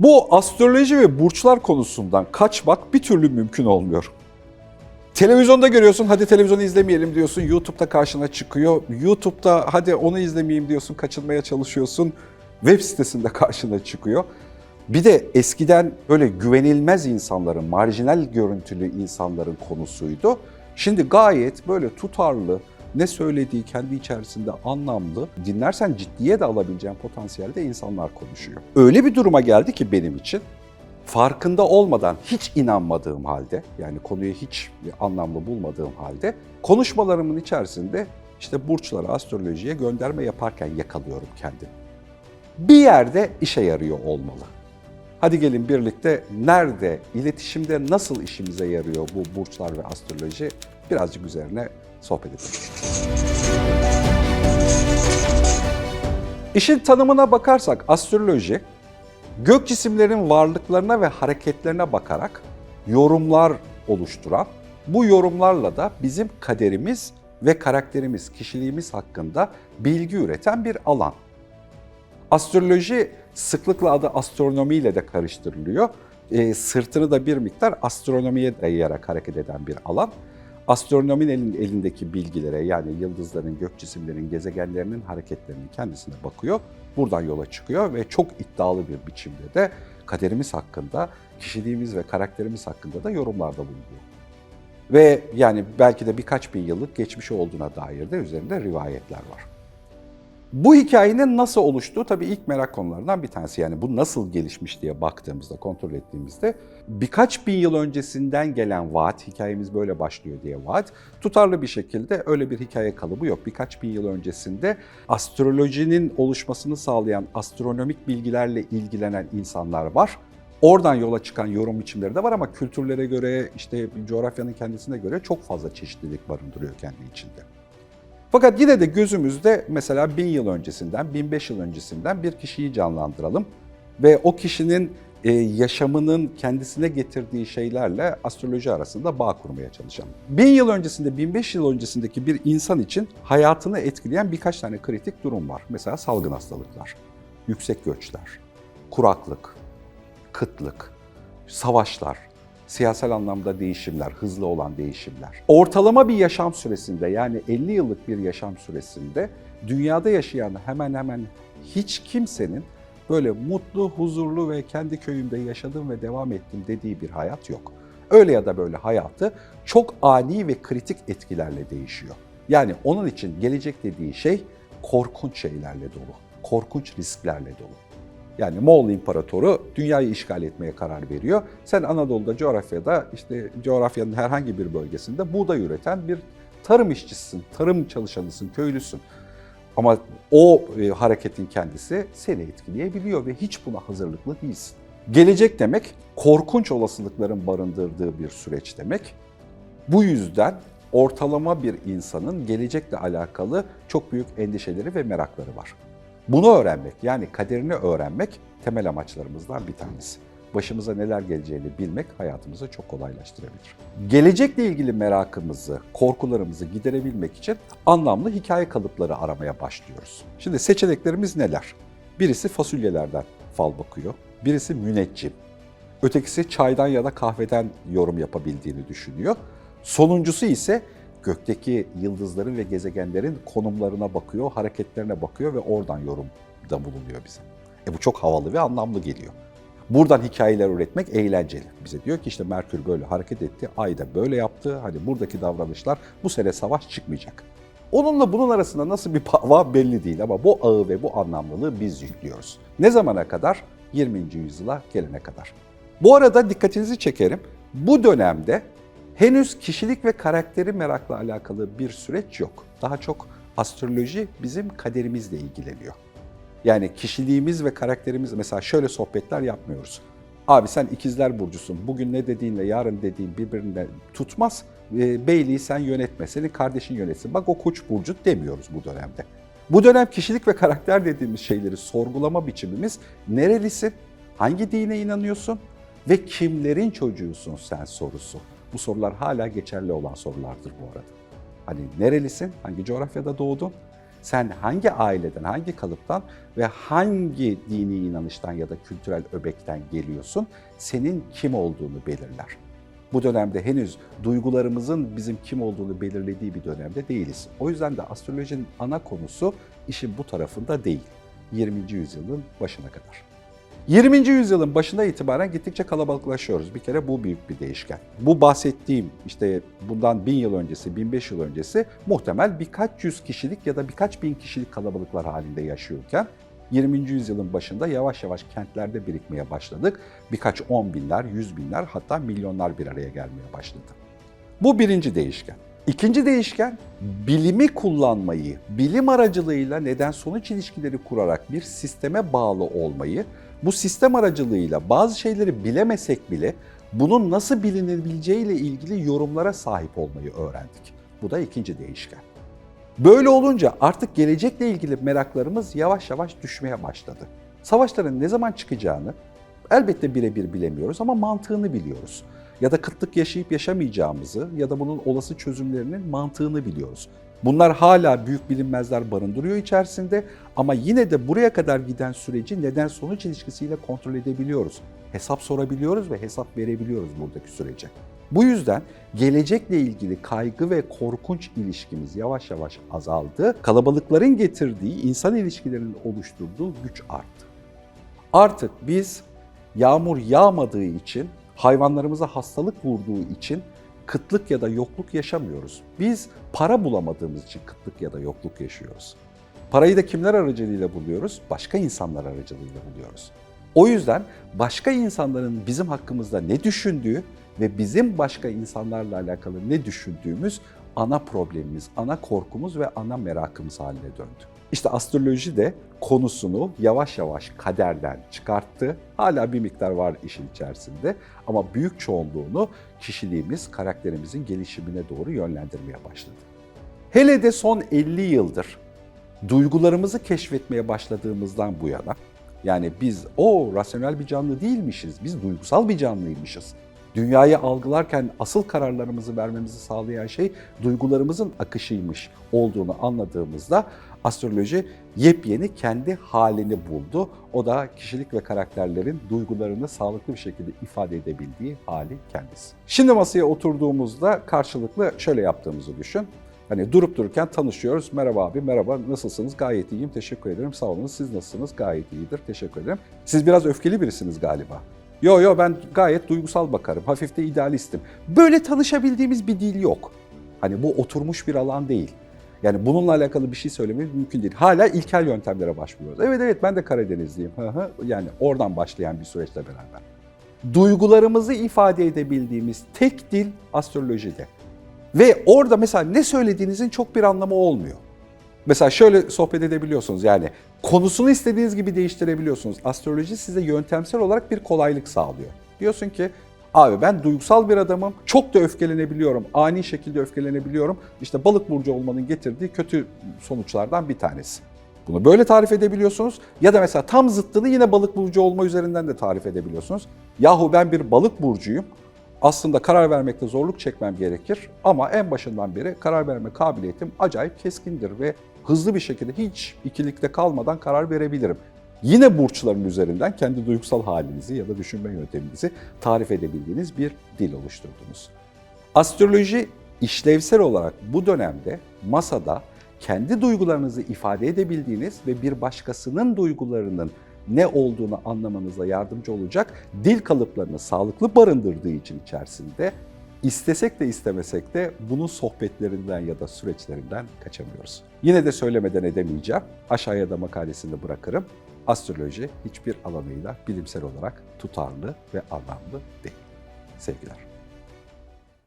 Bu astroloji ve burçlar konusundan kaçmak bir türlü mümkün olmuyor. Televizyonda görüyorsun, hadi televizyonu izlemeyelim diyorsun, YouTube'da karşına çıkıyor. YouTube'da hadi onu izlemeyeyim diyorsun, kaçınmaya çalışıyorsun. Web sitesinde karşına çıkıyor. Bir de eskiden böyle güvenilmez insanların, marjinal görüntülü insanların konusuydu. Şimdi gayet böyle tutarlı, ne söylediği kendi içerisinde anlamlı, dinlersen ciddiye de alabileceğin potansiyelde insanlar konuşuyor. Öyle bir duruma geldi ki benim için, farkında olmadan, hiç inanmadığım halde, yani konuyu hiç anlamlı bulmadığım halde, konuşmalarımın içerisinde işte burçlara, astrolojiye gönderme yaparken yakalıyorum kendimi. Bir yerde işe yarıyor olmalı. Hadi gelin birlikte nerede, iletişimde nasıl işimize yarıyor bu burçlar ve astroloji birazcık üzerine sohbet edelim. İşin tanımına bakarsak astroloji, gök cisimlerin varlıklarına ve hareketlerine bakarak yorumlar oluşturan, bu yorumlarla da bizim kaderimiz ve karakterimiz, kişiliğimiz hakkında bilgi üreten bir alan. Astroloji sıklıkla adı astronomiyle de karıştırılıyor. E, sırtını da bir miktar astronomiye dayayarak hareket eden bir alan. Astronominin elin- elindeki bilgilere yani yıldızların, gök cisimlerin, gezegenlerinin hareketlerinin kendisine bakıyor. Buradan yola çıkıyor ve çok iddialı bir biçimde de kaderimiz hakkında, kişiliğimiz ve karakterimiz hakkında da yorumlarda bulunuyor. Ve yani belki de birkaç bin yıllık geçmişi olduğuna dair de üzerinde rivayetler var. Bu hikayenin nasıl oluştuğu tabii ilk merak konularından bir tanesi. Yani bu nasıl gelişmiş diye baktığımızda, kontrol ettiğimizde birkaç bin yıl öncesinden gelen vaat, hikayemiz böyle başlıyor diye vaat, tutarlı bir şekilde öyle bir hikaye kalıbı yok. Birkaç bin yıl öncesinde astrolojinin oluşmasını sağlayan astronomik bilgilerle ilgilenen insanlar var. Oradan yola çıkan yorum biçimleri de var ama kültürlere göre, işte coğrafyanın kendisine göre çok fazla çeşitlilik barındırıyor kendi içinde. Fakat yine de gözümüzde mesela bin yıl öncesinden, 1005 yıl öncesinden bir kişiyi canlandıralım ve o kişinin e, yaşamının kendisine getirdiği şeylerle astroloji arasında bağ kurmaya çalışalım. Bin yıl öncesinde, 1005 yıl öncesindeki bir insan için hayatını etkileyen birkaç tane kritik durum var. Mesela salgın hastalıklar, yüksek göçler, kuraklık, kıtlık, savaşlar, siyasal anlamda değişimler, hızlı olan değişimler. Ortalama bir yaşam süresinde yani 50 yıllık bir yaşam süresinde dünyada yaşayan hemen hemen hiç kimsenin böyle mutlu, huzurlu ve kendi köyümde yaşadım ve devam ettim dediği bir hayat yok. Öyle ya da böyle hayatı çok ani ve kritik etkilerle değişiyor. Yani onun için gelecek dediği şey korkunç şeylerle dolu, korkunç risklerle dolu. Yani Moğol İmparatoru dünyayı işgal etmeye karar veriyor. Sen Anadolu'da, coğrafyada, işte coğrafyanın herhangi bir bölgesinde buğday üreten bir tarım işçisisin, tarım çalışanısın, köylüsün. Ama o e, hareketin kendisi seni etkileyebiliyor ve hiç buna hazırlıklı değilsin. Gelecek demek korkunç olasılıkların barındırdığı bir süreç demek. Bu yüzden ortalama bir insanın gelecekle alakalı çok büyük endişeleri ve merakları var. Bunu öğrenmek yani kaderini öğrenmek temel amaçlarımızdan bir tanesi. Başımıza neler geleceğini bilmek hayatımızı çok kolaylaştırabilir. Gelecekle ilgili merakımızı, korkularımızı giderebilmek için anlamlı hikaye kalıpları aramaya başlıyoruz. Şimdi seçeneklerimiz neler? Birisi fasulyelerden fal bakıyor, birisi müneccim, ötekisi çaydan ya da kahveden yorum yapabildiğini düşünüyor. Sonuncusu ise gökteki yıldızların ve gezegenlerin konumlarına bakıyor, hareketlerine bakıyor ve oradan yorumda bulunuyor bize. E bu çok havalı ve anlamlı geliyor. Buradan hikayeler üretmek eğlenceli. Bize diyor ki işte Merkür böyle hareket etti, Ay da böyle yaptı. Hani buradaki davranışlar bu sene savaş çıkmayacak. Onunla bunun arasında nasıl bir bağ belli değil ama bu ağı ve bu anlamlılığı biz yüklüyoruz. Ne zamana kadar? 20. yüzyıla gelene kadar. Bu arada dikkatinizi çekerim. Bu dönemde henüz kişilik ve karakteri merakla alakalı bir süreç yok. Daha çok astroloji bizim kaderimizle ilgileniyor. Yani kişiliğimiz ve karakterimiz mesela şöyle sohbetler yapmıyoruz. Abi sen ikizler burcusun. Bugün ne dediğinle yarın dediğin birbirine tutmaz. E, beyliği sen yönetme. Senin kardeşin yönetsin. Bak o koç burcu demiyoruz bu dönemde. Bu dönem kişilik ve karakter dediğimiz şeyleri sorgulama biçimimiz nerelisin? Hangi dine inanıyorsun? Ve kimlerin çocuğusun sen sorusu. Bu sorular hala geçerli olan sorulardır bu arada. Hani nerelisin? Hangi coğrafyada doğdun? Sen hangi aileden, hangi kalıptan ve hangi dini inanıştan ya da kültürel öbekten geliyorsun, senin kim olduğunu belirler. Bu dönemde henüz duygularımızın bizim kim olduğunu belirlediği bir dönemde değiliz. O yüzden de astrolojinin ana konusu işin bu tarafında değil. 20. yüzyılın başına kadar. 20. yüzyılın başına itibaren gittikçe kalabalıklaşıyoruz. Bir kere bu büyük bir değişken. Bu bahsettiğim işte bundan 1000 yıl öncesi, 1005 yıl öncesi muhtemel birkaç yüz kişilik ya da birkaç bin kişilik kalabalıklar halinde yaşıyorken 20. yüzyılın başında yavaş yavaş kentlerde birikmeye başladık. Birkaç on binler, yüz binler hatta milyonlar bir araya gelmeye başladı. Bu birinci değişken. İkinci değişken bilimi kullanmayı, bilim aracılığıyla neden sonuç ilişkileri kurarak bir sisteme bağlı olmayı, bu sistem aracılığıyla bazı şeyleri bilemesek bile bunun nasıl bilinebileceğiyle ilgili yorumlara sahip olmayı öğrendik. Bu da ikinci değişken. Böyle olunca artık gelecekle ilgili meraklarımız yavaş yavaş düşmeye başladı. Savaşların ne zaman çıkacağını elbette birebir bilemiyoruz ama mantığını biliyoruz. Ya da kıtlık yaşayıp yaşamayacağımızı ya da bunun olası çözümlerinin mantığını biliyoruz. Bunlar hala büyük bilinmezler barındırıyor içerisinde ama yine de buraya kadar giden süreci neden sonuç ilişkisiyle kontrol edebiliyoruz. Hesap sorabiliyoruz ve hesap verebiliyoruz buradaki sürece. Bu yüzden gelecekle ilgili kaygı ve korkunç ilişkimiz yavaş yavaş azaldı. Kalabalıkların getirdiği insan ilişkilerinin oluşturduğu güç arttı. Artık biz yağmur yağmadığı için, hayvanlarımıza hastalık vurduğu için kıtlık ya da yokluk yaşamıyoruz. Biz para bulamadığımız için kıtlık ya da yokluk yaşıyoruz. Parayı da kimler aracılığıyla buluyoruz? Başka insanlar aracılığıyla buluyoruz. O yüzden başka insanların bizim hakkımızda ne düşündüğü ve bizim başka insanlarla alakalı ne düşündüğümüz ana problemimiz, ana korkumuz ve ana merakımız haline döndü. İşte astroloji de konusunu yavaş yavaş kaderden çıkarttı. Hala bir miktar var işin içerisinde ama büyük çoğunluğunu kişiliğimiz, karakterimizin gelişimine doğru yönlendirmeye başladı. Hele de son 50 yıldır duygularımızı keşfetmeye başladığımızdan bu yana yani biz o rasyonel bir canlı değilmişiz, biz duygusal bir canlıymışız. Dünyayı algılarken asıl kararlarımızı vermemizi sağlayan şey duygularımızın akışıymış olduğunu anladığımızda astroloji yepyeni kendi halini buldu. O da kişilik ve karakterlerin duygularını sağlıklı bir şekilde ifade edebildiği hali kendisi. Şimdi masaya oturduğumuzda karşılıklı şöyle yaptığımızı düşün. Hani durup dururken tanışıyoruz. Merhaba abi, merhaba, nasılsınız? Gayet iyiyim, teşekkür ederim. Sağ olun, siz nasılsınız? Gayet iyidir, teşekkür ederim. Siz biraz öfkeli birisiniz galiba. Yo yo ben gayet duygusal bakarım, hafif de idealistim. Böyle tanışabildiğimiz bir dil yok. Hani bu oturmuş bir alan değil. Yani bununla alakalı bir şey söylememiz mümkün değil. Hala ilkel yöntemlere başvuruyoruz. Evet evet ben de Karadenizliyim. Yani oradan başlayan bir süreçle beraber. Duygularımızı ifade edebildiğimiz tek dil astrolojide. Ve orada mesela ne söylediğinizin çok bir anlamı olmuyor. Mesela şöyle sohbet edebiliyorsunuz yani konusunu istediğiniz gibi değiştirebiliyorsunuz. Astroloji size yöntemsel olarak bir kolaylık sağlıyor. Diyorsun ki abi ben duygusal bir adamım, çok da öfkelenebiliyorum, ani şekilde öfkelenebiliyorum. İşte balık burcu olmanın getirdiği kötü sonuçlardan bir tanesi. Bunu böyle tarif edebiliyorsunuz ya da mesela tam zıttını yine balık burcu olma üzerinden de tarif edebiliyorsunuz. Yahu ben bir balık burcuyum, aslında karar vermekte zorluk çekmem gerekir ama en başından beri karar verme kabiliyetim acayip keskindir ve hızlı bir şekilde hiç ikilikte kalmadan karar verebilirim. Yine burçların üzerinden kendi duygusal halinizi ya da düşünme yönteminizi tarif edebildiğiniz bir dil oluşturdunuz. Astroloji işlevsel olarak bu dönemde masada kendi duygularınızı ifade edebildiğiniz ve bir başkasının duygularının ne olduğunu anlamanıza yardımcı olacak dil kalıplarını sağlıklı barındırdığı için içerisinde istesek de istemesek de bunun sohbetlerinden ya da süreçlerinden kaçamıyoruz. Yine de söylemeden edemeyeceğim. Aşağıya da makalesini bırakırım. Astroloji hiçbir alanıyla bilimsel olarak tutarlı ve anlamlı değil. Sevgiler.